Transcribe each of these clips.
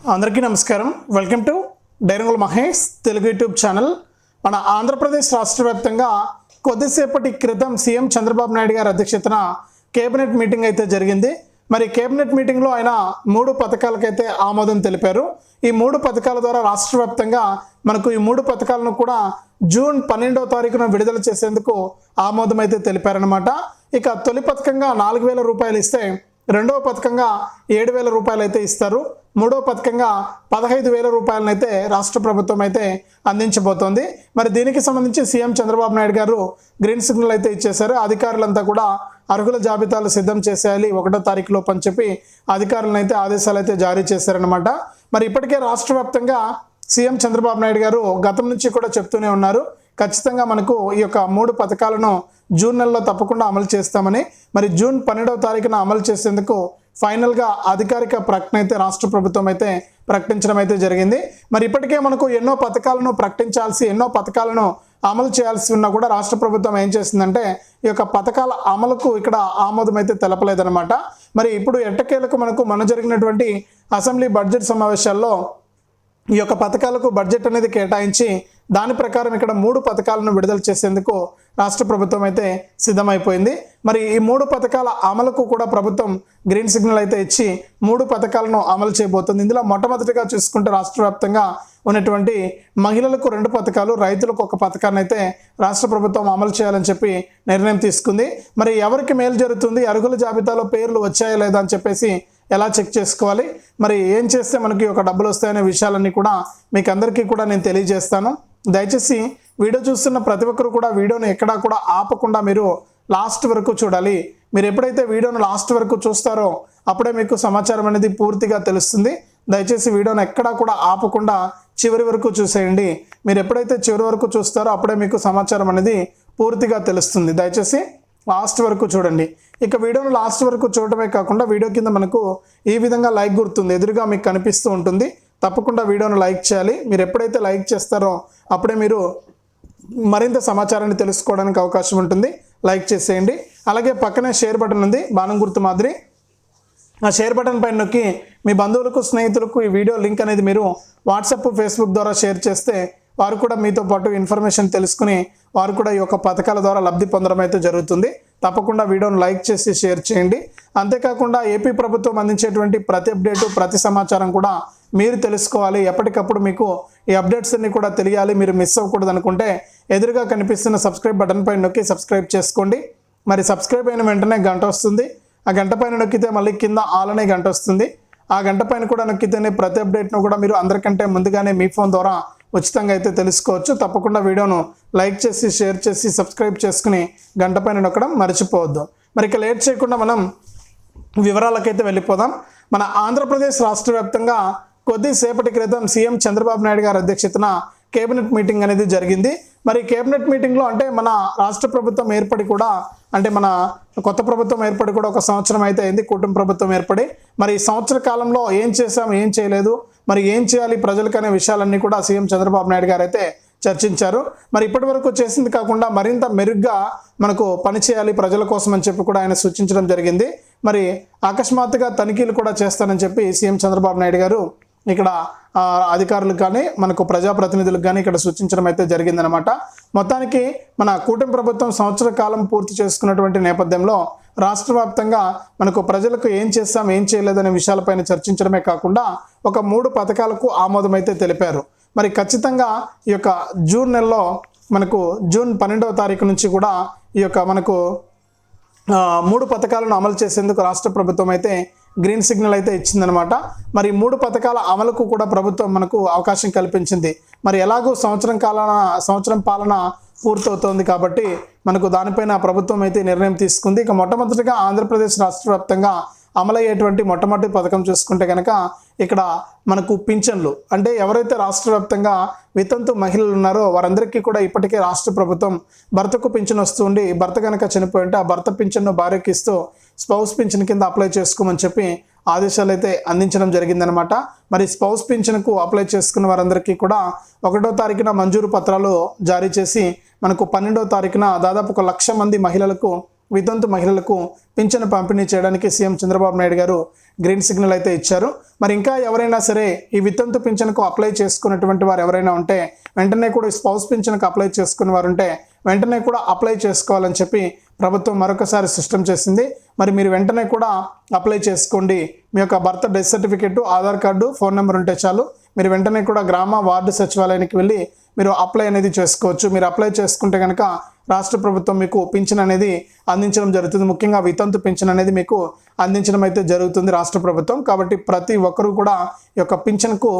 అందరికీ నమస్కారం. Welcome to Dairangula Mahesh Telugu YouTube channel. మన ఆంధ్రప్రదేశ్ రాష్ట్ర వ్యాప్తంగా కొద్దిసేపటి క్రితం సీఎం చంద్రబాబు నాయుడు గారి అధ్యక్షతన కేబినెట్ మీటింగ్ అయితే జరిగింది. మరి కేబినెట్ మీటింగ్లో ఆయన మూడు పథకాలకైతే ఆమోదం తెలిపారు. ఈ మూడు పథకాల ద్వారా రాష్ట్ర వ్యాప్తంగా మనకు ఈ మూడు పథకాలను కూడా జూన్ పన్నెండవ తారీఖున విడుదల చేసేందుకు ఆమోదం అయితే తెలిపారనమాట ఇక తొలి పథకంగా నాలుగు వేల రూపాయలు ఇస్తే రెండవ పథకంగా ఏడు వేల రూపాయలు అయితే ఇస్తారు. మూడో పథకంగా పదహైదు వేల రూపాయలను అయితే రాష్ట్ర ప్రభుత్వం అయితే అందించబోతోంది. మరి దీనికి సంబంధించి సీఎం చంద్రబాబు నాయుడు గారు గ్రీన్ సిగ్నల్ అయితే ఇచ్చేశారు. అధికారులంతా కూడా అర్హుల జాబితాలు సిద్ధం చేసేయాలి ఒకటో తారీఖులో అని చెప్పి అధికారులను అయితే ఆదేశాలు అయితే జారీ చేశారనమాట మరి ఇప్పటికే రాష్ట్ర వ్యాప్తంగా సీఎం చంద్రబాబు నాయుడు గారు గతం నుంచి కూడా చెప్తూనే ఉన్నారు. ఖచ్చితంగా మనకు ఈ యొక్క మూడు పథకాలను జూన్ నెలలో తప్పకుండా అమలు చేస్తామని మరి జూన్ పన్నెండవ తారీఖున అమలు చేసేందుకు ఫైనల్గా అధికారిక ప్రకటన అయితే రాష్ట్ర ప్రభుత్వం అయితే ప్రకటించడం అయితే జరిగింది. మరి ఇప్పటికే మనకు ఎన్నో పథకాలను ప్రకటించాల్సి ఎన్నో పథకాలను అమలు చేయాల్సి ఉన్నా కూడా రాష్ట్ర ప్రభుత్వం ఏం చేసిందంటే ఈ యొక్క పథకాల అమలుకు ఇక్కడ ఆమోదం అయితే తెలపలేదన్నమాట. మరి ఇప్పుడు ఎట్టకేలకు మనకు మన జరిగినటువంటి అసెంబ్లీ బడ్జెట్ సమావేశాల్లో ఈ యొక్క పథకాలకు బడ్జెట్ అనేది కేటాయించి దాని ప్రకారం ఇక్కడ మూడు పథకాలను విడుదల చేసేందుకు రాష్ట్ర ప్రభుత్వం అయితే సిద్ధమైపోయింది. మరి ఈ మూడు పథకాల అమలుకు కూడా ప్రభుత్వం గ్రీన్ సిగ్నల్ అయితే ఇచ్చి మూడు పథకాలను అమలు చేయబోతుంది. ఇందులో మొట్టమొదటిగా చూసుకుంటే రాష్ట్ర వ్యాప్తంగా ఉన్నటువంటి మహిళలకు రెండు పథకాలు రైతులకు ఒక పథకాన్ని అయితే రాష్ట్ర ప్రభుత్వం అమలు చేయాలని చెప్పి నిర్ణయం తీసుకుంది. మరి ఎవరికి మేలు జరుగుతుంది అరుగుల జాబితాలో పేర్లు వచ్చాయా లేదా అని చెప్పేసి ఎలా చెక్ చేసుకోవాలి? మరి ఏం చేస్తే మనకి ఒక డబ్బులు వస్తాయనే విషయాలన్నీ కూడా మీకు అందరికీ కూడా నేను తెలియజేస్తాను. దయచేసి వీడియో చూస్తున్న ప్రతి ఒక్కరు కూడా వీడియోను ఎక్కడా కూడా ఆపకుండా మీరు లాస్ట్ వరకు చూడాలి. మీరు ఎప్పుడైతే వీడియోను లాస్ట్ వరకు చూస్తారో అప్పుడే మీకు సమాచారం అనేది పూర్తిగా తెలుస్తుంది. దయచేసి వీడియోను ఎక్కడా కూడా ఆపకుండా చివరి వరకు చూసేయండి. మీరు ఎప్పుడైతే చివరి వరకు చూస్తారో అప్పుడే మీకు సమాచారం అనేది పూర్తిగా తెలుస్తుంది. దయచేసి లాస్ట్ వరకు చూడండి. ఇక వీడియోను లాస్ట్ వరకు చూడటమే కాకుండా వీడియో కింద మనకు ఈ విధంగా లైక్ గుర్తుంది. ఎదురుగా మీకు కనిపిస్తూ ఉంటుంది. తప్పకుండా వీడియోను లైక్ చేయాలి. మీరు ఎప్పుడైతే లైక్ చేస్తారో అప్పుడే మీరు మరింత సమాచారాన్ని తెలుసుకోవడానికి అవకాశం ఉంటుంది. లైక్ చేసేయండి. అలాగే పక్కనే షేర్ బటన్ ఉంది. బాణం గుర్తు మాదిరి. ఆ షేర్ బటన్ పైన నొక్కి మీ బంధువులకు స్నేహితులకు ఈ వీడియో లింక్ అనేది మీరు వాట్సాప్ ఫేస్బుక్ ద్వారా షేర్ చేస్తే వారు కూడా మీతో పాటు ఇన్ఫర్మేషన్ తెలుసుకుని వారు కూడా ఈ యొక్క పథకాల ద్వారా లబ్ధి పొందడం అయితే జరుగుతుంది. తప్పకుండా వీడియోను లైక్ చేసి షేర్ చేయండి. అంతేకాకుండా ఏపీ ప్రభుత్వం అందించేటువంటి ప్రతి అప్డేటు ప్రతి సమాచారం కూడా మీరు తెలుసుకోవాలి. ఎప్పటికప్పుడు మీకు ఈ అప్డేట్స్ అన్ని కూడా తెలియాలి. మీరు మిస్ అవ్వకూడదు అనుకుంటే ఎదురుగా కనిపిస్తున్న సబ్స్క్రైబ్ బటన్ పైన నొక్కి సబ్స్క్రైబ్ చేసుకోండి. మరి సబ్స్క్రైబ్ అయిన వెంటనే గంట వస్తుంది. ఆ గంట పైన నొక్కితే మళ్ళీ కింద ఆల్ అనే గంట వస్తుంది. ఆ గంట పైన కూడా నొక్కితేనే ప్రతి అప్డేట్ను కూడా మీరు అందరికంటే ముందుగానే మీ ఫోన్ ద్వారా ఉచితంగా అయితే తెలుసుకోవచ్చు. తప్పకుండా వీడియోను లైక్ చేసి షేర్ చేసి సబ్స్క్రైబ్ చేసుకుని గంట పైన నొక్కడం మర్చిపోవద్దు. మరి ఇక లేట్ చేయకుండా మనం వివరాలకైతే వెళ్ళిపోదాం. మన ఆంధ్రప్రదేశ్ రాష్ట్ర వ్యాప్తంగా కొద్దిసేపటి క్రితం సీఎం చంద్రబాబు నాయుడు గారి అధ్యక్షతన కేబినెట్ మీటింగ్ అనేది జరిగింది. మరి కేబినెట్ మీటింగ్లో అంటే మన రాష్ట్ర ప్రభుత్వం ఏర్పడి కూడా అంటే మన కొత్త ప్రభుత్వం ఏర్పడి కూడా ఒక సంవత్సరం అయితే అయింది కుటుంబ ప్రభుత్వం ఏర్పడి. మరి ఈ సంవత్సర కాలంలో ఏం చేసాం ఏం చేయలేదు మరి ఏం చేయాలి ప్రజలకు అనే విషయాలన్నీ కూడా సీఎం చంద్రబాబు నాయుడు గారు అయితే చర్చించారు. మరి ఇప్పటి వరకు చేసింది కాకుండా మరింత మెరుగ్గా మనకు పని చేయాలి ప్రజల కోసం అని చెప్పి కూడా ఆయన సూచించడం జరిగింది. మరి అకస్మాత్తుగా తనిఖీలు కూడా చేస్తానని చెప్పి సీఎం చంద్రబాబు నాయుడు గారు ఇక్కడ అధికారులకు కానీ మనకు ప్రజాప్రతినిధులకు కానీ ఇక్కడ సూచించడం అయితే జరిగిందనమాట మొత్తానికి మన కూటమి ప్రభుత్వం సంవత్సర కాలం పూర్తి చేసుకున్నటువంటి నేపథ్యంలో రాష్ట్ర వ్యాప్తంగా మనకు ప్రజలకు ఏం చేస్తాం ఏం చేయలేదనే విషయాలపైన చర్చించడమే కాకుండా ఒక మూడు పథకాలకు ఆమోదం అయితే తెలిపారు. మరి ఖచ్చితంగా ఈ యొక్క జూన్ నెలలో మనకు జూన్ పన్నెండవ తారీఖు నుంచి కూడా ఈ యొక్క మనకు మూడు పథకాలను అమలు చేసేందుకు రాష్ట్ర ప్రభుత్వం అయితే గ్రీన్ సిగ్నల్ అయితే ఇచ్చిందనమాట. మరి మూడు పథకాల అమలుకు కూడా ప్రభుత్వం మనకు అవకాశం కల్పించింది. మరి ఎలాగో సంవత్సరం కాలాన సంవత్సరం పాలన పూర్తవుతోంది కాబట్టి మనకు దానిపైన ప్రభుత్వం అయితే నిర్ణయం తీసుకుంది. ఇక మొట్టమొదటిగా ఆంధ్రప్రదేశ్ రాష్ట్ర వ్యాప్తంగా అమలయ్యేటువంటి మొట్టమొదటి పథకం చూసుకుంటే కనుక ఇక్కడ మనకు పింఛన్లు. అంటే ఎవరైతే రాష్ట్ర వ్యాప్తంగా వితంతు మహిళలు ఉన్నారో వారందరికీ కూడా ఇప్పటికే రాష్ట్ర ప్రభుత్వం భర్తకు పింఛన్ వస్తుండి భర్త కనుక చనిపోయి ఉంటే ఆ భర్త పింఛన్ను భార్యకి ఇస్తూ స్పౌస్ పింఛన్ కింద అప్లై చేసుకోమని చెప్పి ఆదేశాలు అయితే అందించడం జరిగిందనమాట మరి స్పౌస్ పింఛన్కు అప్లై చేసుకున్న వారందరికీ కూడా ఒకటో తారీఖున మంజూరు పత్రాలు జారీ చేసి మనకు పన్నెండో తారీఖున దాదాపు ఒక లక్ష మంది మహిళలకు వితంతు మహిళలకు పింఛను పంపిణీ చేయడానికి సీఎం చంద్రబాబు నాయుడు గారు గ్రీన్ సిగ్నల్ అయితే ఇచ్చారు. మరి ఇంకా ఎవరైనా సరే ఈ వితంతు పింఛన్కు అప్లై చేసుకున్నటువంటి వారు ఎవరైనా ఉంటే వెంటనే కూడా స్పౌస్ పింఛన్కు అప్లై చేసుకున్న వారు ఉంటే వెంటనే కూడా అప్లై చేసుకోవాలని చెప్పి ప్రభుత్వం మరొకసారి సిస్టమ్ చేసింది. మరి మీరు వెంటనే కూడా అప్లై చేసుకోండి. మీ యొక్క birth death certificate Aadhaar card phone number ఉంటే చాలు. మీరు వెంటనే కూడా గ్రామ వార్డు సచివాలయానికి వెళ్ళి మీరు అప్లై అనేది చేసుకోవచ్చు. మీరు అప్లై చేసుకుంటే కనుక రాష్ట్ర ప్రభుత్వం మీకు పింఛన్ అనేది అందించడం జరుగుతుంది. ముఖ్యంగా వితంతు పింఛన్ అనేది మీకు అందించడం అయితే జరుగుతుంది రాష్ట్ర ప్రభుత్వం. కాబట్టి ప్రతి ఒక్కరూ కూడా ఈ యొక్క పింఛన్కు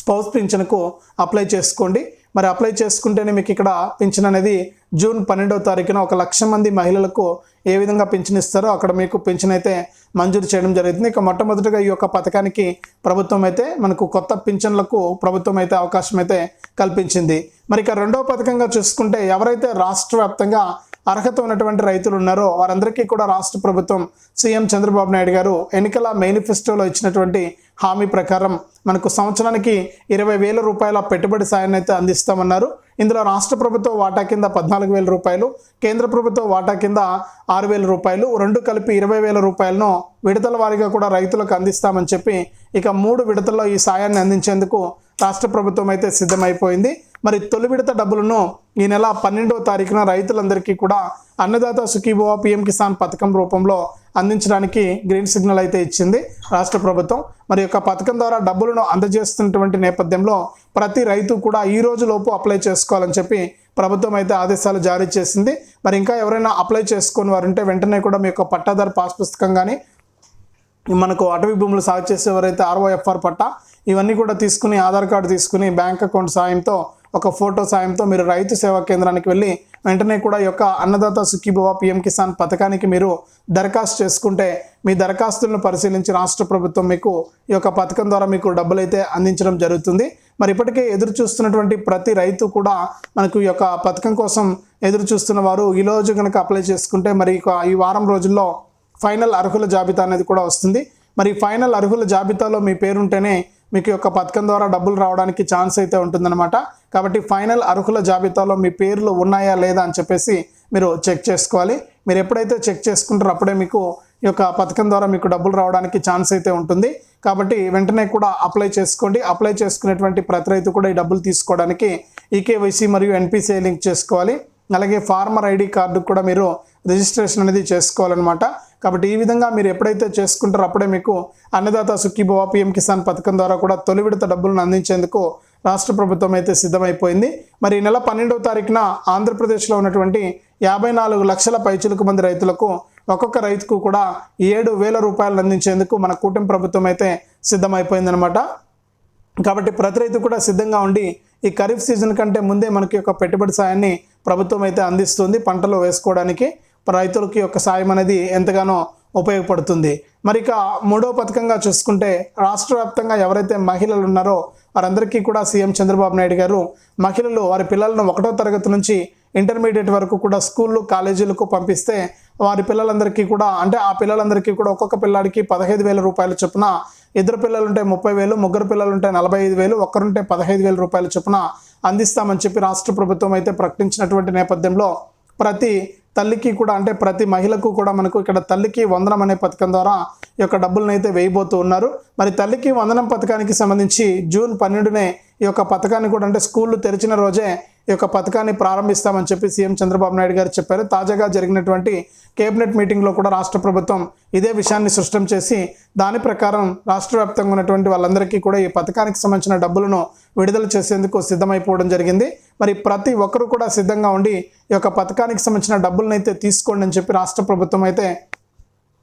స్పౌస్ పింఛన్కు అప్లై చేసుకోండి. మరి అప్లై చేసుకుంటేనే మీకు ఇక్కడ పింఛన్ అనేది జూన్ పన్నెండవ తారీఖున ఒక లక్ష మంది మహిళలకు ఏ విధంగా పింఛన్ ఇస్తారో అక్కడ మీకు పింఛన్ అయితే మంజూరు చేయడం జరుగుతుంది. ఇక మొట్టమొదటిగా ఈ యొక్క పథకానికి ప్రభుత్వం అయితే మనకు కొత్త పింఛన్లకు ప్రభుత్వం అయితే అవకాశం అయితే కల్పించింది. మరి ఇక రెండవ పథకంగా చూసుకుంటే ఎవరైతే రాష్ట్ర వ్యాప్తంగా అర్హత ఉన్నటువంటి రైతులు ఉన్నారో వారందరికీ కూడా రాష్ట్ర ప్రభుత్వం సీఎం చంద్రబాబు నాయుడు గారు ఎన్నికల మేనిఫెస్టోలో ఇచ్చినటువంటి హామీ ప్రకారం మనకు సంవత్సరానికి ఇరవై వేల రూపాయల పెట్టుబడి సాయాన్ని అయితే అందిస్తామన్నారు. ఇందులో రాష్ట్ర ప్రభుత్వ వాటా కింద పద్నాలుగు వేల రూపాయలు కేంద్ర ప్రభుత్వ వాటా కింద ఆరు వేల రూపాయలు రెండు కలిపి ఇరవై వేల రూపాయలను విడతల వారీగా కూడా రైతులకు అందిస్తామని చెప్పి ఇక మూడు విడతల్లో ఈ సాయాన్ని అందించేందుకు రాష్ట్ర ప్రభుత్వం అయితే సిద్ధమైపోయింది. మరి తొలి విడత డబ్బులను ఈ నెల పన్నెండవ తారీఖున రైతులందరికీ కూడా అన్నదాత సుఖీభవ పిఎం కిసాన్ పథకం రూపంలో అందించడానికి గ్రీన్ సిగ్నల్ అయితే ఇచ్చింది రాష్ట్ర ప్రభుత్వం. మరి యొక్క పథకం ద్వారా డబ్బులను అందజేస్తున్నటువంటి నేపథ్యంలో ప్రతి రైతు కూడా ఈ రోజు లోపు అప్లై చేసుకోవాలని చెప్పి ప్రభుత్వం అయితే ఆదేశాలు జారీ చేసింది. మరి ఇంకా ఎవరైనా అప్లై చేసుకుని వారుంటే వెంటనే కూడా మీ యొక్క పట్టాదారు పాస్ పుస్తకం కానీ మనకు అటవీ భూములు సాగు చేసేవారైతే ఆర్ఓఎఫ్ఆర్ పట్టా ఇవన్నీ కూడా తీసుకుని ఆధార్ కార్డు తీసుకుని బ్యాంక్ అకౌంట్ సాయంతో ఒక ఫోటో సాయంతో మీరు రైతు సేవా కేంద్రానికి వెళ్ళి వెంటనే కూడా ఈ యొక్క అన్నదాత సుఖీభవ పిఎం కిసాన్ పథకానికి మీరు దరఖాస్తు చేసుకుంటే మీ దరఖాస్తులను పరిశీలించి రాష్ట్ర ప్రభుత్వం మీకు ఈ యొక్క పథకం ద్వారా మీకు డబ్బులు అయితే అందించడం జరుగుతుంది. మరి ఇప్పటికే ఎదురు చూస్తున్నటువంటి ప్రతి రైతు కూడా మనకు ఈ యొక్క పథకం కోసం ఎదురు చూస్తున్న వారు ఈ రోజు కనుక అప్లై చేసుకుంటే మరి ఈ వారం రోజుల్లో ఫైనల్ అర్హుల జాబితా అనేది కూడా వస్తుంది. మరి ఫైనల్ అర్హుల జాబితాలో మీ పేరుంటేనే మీకు యొక్క పథకం ద్వారా డబ్బులు రావడానికి ఛాన్స్ అయితే ఉంటుందన్నమాట. కాబట్టి ఫైనల్ అర్హుల జాబితాలో మీ పేర్లు ఉన్నాయా లేదా అని చెప్పేసి మీరు చెక్ చేసుకోవాలి. మీరు ఎప్పుడైతే చెక్ చేసుకుంటారో అప్పుడే మీకు ఈ యొక్క పథకం ద్వారా మీకు డబ్బులు రావడానికి ఛాన్స్ అయితే ఉంటుంది. కాబట్టి వెంటనే కూడా అప్లై చేసుకోండి. అప్లై చేసుకునేటువంటి ప్రతి రైతు కూడా ఈ డబ్బులు తీసుకోవడానికి ఈకేవైసీ మరియు ఎన్పిసిఐ లింక్ చేసుకోవాలి. అలాగే ఫార్మర్ ఐడి కార్డు కూడా మీరు రిజిస్ట్రేషన్ అనేది చేసుకోవాలన్నమాట. కాబట్టి ఈ విధంగా మీరు ఎప్పుడైతే చేసుకుంటారో అప్పుడే మీకు అన్నదాత సుఖీభవ పిఎం కిసాన్ పథకం ద్వారా కూడా తొలి విడత డబ్బులను అందించేందుకు రాష్ట్ర ప్రభుత్వం అయితే సిద్ధమైపోయింది. మరి ఈ నెల పన్నెండవ తారీఖున ఆంధ్రప్రదేశ్లో ఉన్నటువంటి యాభై నాలుగు లక్షల పైచులకు మంది రైతులకు ఒక్కొక్క రైతుకు కూడా ఏడు వేల రూపాయలు అందించేందుకు మన కూటమి ప్రభుత్వం అయితే సిద్ధమైపోయిందనమాట కాబట్టి ప్రతి రైతు కూడా సిద్ధంగా ఉండి ఈ ఖరీఫ్ సీజన్ కంటే ముందే మనకి యొక్క పెట్టుబడి సాయాన్ని ప్రభుత్వం అయితే అందిస్తుంది పంటలు వేసుకోవడానికి. రైతులకి యొక్క సాయం అనేది ఎంతగానో ఉపయోగపడుతుంది. మరి ఇక మూడో పథకంగా చూసుకుంటే రాష్ట్ర వ్యాప్తంగా ఎవరైతే మహిళలు ఉన్నారో వారందరికీ కూడా సీఎం చంద్రబాబు నాయుడు గారు మహిళలు వారి పిల్లలను ఒకటో తరగతి నుంచి ఇంటర్మీడియట్ వరకు కూడా స్కూళ్ళు కాలేజీలకు పంపిస్తే వారి పిల్లలందరికీ కూడా అంటే ఆ పిల్లలందరికీ కూడా ఒక్కొక్క పిల్లాడికి పదహైదు వేల రూపాయల చొప్పున ఇద్దరు పిల్లలు ఉంటే ముప్పై వేలు ముగ్గురు పిల్లలు ఉంటే నలభై ఐదు వేలు ఒక్కరుంటే పదహైదు వేల రూపాయల చొప్పున అందిస్తామని చెప్పి రాష్ట్ర ప్రభుత్వం అయితే ప్రకటించినటువంటి నేపథ్యంలో ప్రతి తల్లికి కూడా అంటే ప్రతి మహిళకు కూడా మనకు ఇక్కడ తల్లికి వందనం అనే పథకం ద్వారా ఈ యొక్క డబ్బులను అయితే వేయబోతూ ఉన్నారు. మరి తల్లికి వందనం పథకానికి సంబంధించి జూన్ పన్నెండునే ఈ యొక్క పథకాన్ని కూడా అంటే స్కూళ్ళు తెరిచిన రోజే ఈ యొక్క పథకాన్ని ప్రారంభిస్తామని చెప్పి సీఎం చంద్రబాబు నాయుడు గారు చెప్పారు. తాజాగా జరిగినటువంటి కేబినెట్ మీటింగ్లో కూడా రాష్ట్ర ప్రభుత్వం ఇదే విషయాన్ని సృష్టం చేసి దాని ప్రకారం రాష్ట్ర వ్యాప్తంగా ఉన్నటువంటి వాళ్ళందరికీ కూడా ఈ పథకానికి సంబంధించిన డబ్బులను విడుదల చేసేందుకు సిద్ధమైపోవడం జరిగింది. మరి ప్రతి ఒక్కరు కూడా సిద్ధంగా ఉండి ఈ యొక్క పథకానికి సంబంధించిన డబ్బులను అయితే తీసుకోండి అని చెప్పి రాష్ట్ర ప్రభుత్వం అయితే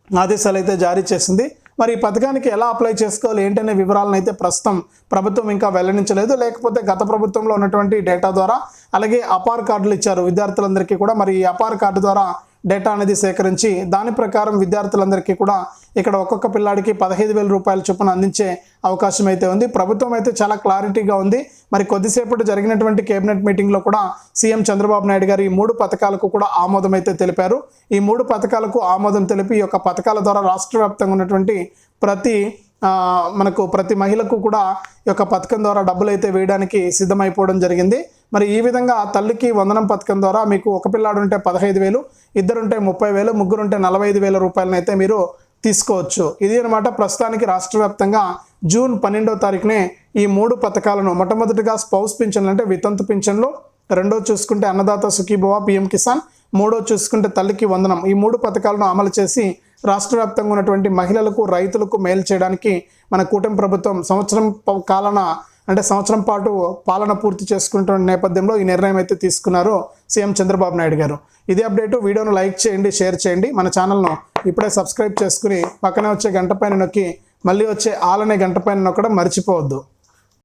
ఆదేశాలు అయితే జారీ చేసింది. మరి ఈ పథకానికి ఎలా అప్లై చేసుకోవాలి? ఏంటనే వివరాలను అయితే ప్రస్తుతం ప్రభుత్వం ఇంకా వెల్లడించలేదు. లేకపోతే గత ప్రభుత్వంలో ఉన్నటువంటి డేటా ద్వారా అలాగే అపార్ కార్డులు ఇచ్చారు విద్యార్థులందరికీ కూడా. మరి ఈ అపార్ కార్డు ద్వారా డేటా అనేది సేకరించి దాని ప్రకారం విద్యార్థులందరికీ కూడా ఇక్కడ ఒక్కొక్క పిల్లాడికి పదహైదు వేల రూపాయల చొప్పున అందించే అవకాశం అయితే ఉంది. ప్రభుత్వం అయితే చాలా క్లారిటీగా ఉంది. మరి కొద్దిసేపటి జరిగినటువంటి కేబినెట్ మీటింగ్లో కూడా సీఎం చంద్రబాబు నాయుడు గారు ఈ మూడు పథకాలకు కూడా ఆమోదం అయితే తెలిపారు. ఈ మూడు పథకాలకు ఆమోదం తెలిపి ఈ యొక్క పథకాల ద్వారా రాష్ట్ర వ్యాప్తంగా ఉన్నటువంటి ప్రతి మనకు ప్రతి మహిళకు కూడా ఈ యొక్క పథకం ద్వారా డబ్బులు అయితే వేయడానికి సిద్ధమైపోవడం జరిగింది. మరి ఈ విధంగా తల్లికి వందనం పథకం ద్వారా మీకు ఒక పిల్లాడు ఉంటే పదహైదు వేలు ఇద్దరుంటే ముప్పై వేలు ముగ్గురుంటే నలభై ఐదు వేల రూపాయలనైతే మీరు తీసుకోవచ్చు. ఇది అనమాట ప్రస్తుతానికి రాష్ట్ర వ్యాప్తంగా జూన్ పన్నెండవ తారీఖునే ఈ మూడు పథకాలను మొట్టమొదటిగా స్పౌస్ పింఛన్లు అంటే వితంతు పింఛన్లు రెండో చూసుకుంటే అన్నదాత సుఖీభవ పిఎం కిసాన్ మూడో చూసుకుంటే తల్లికి వందనం. ఈ మూడు పథకాలను అమలు చేసి రాష్ట్ర వ్యాప్తంగా ఉన్నటువంటి మహిళలకు రైతులకు మేలు చేయడానికి మన కూటమి ప్రభుత్వం సంవత్సరం కాలన అంటే సంవత్సరం పాటు పాలన పూర్తి చేసుకుంటున్న నేపథ్యంలో ఈ నిర్ణయం అయితే తీసుకున్నారు సీఎం చంద్రబాబు నాయుడు గారు. ఇదే అప్డేట్. వీడియోను లైక్ చేయండి షేర్ చేయండి. మన ఛానల్ను ఇప్పుడే సబ్స్క్రైబ్ చేసుకుని పక్కనే వచ్చే గంట పైన నొక్కి మళ్ళీ వచ్చే ఆలనే గంట పైన నొక్కడం మర్చిపోవద్దు.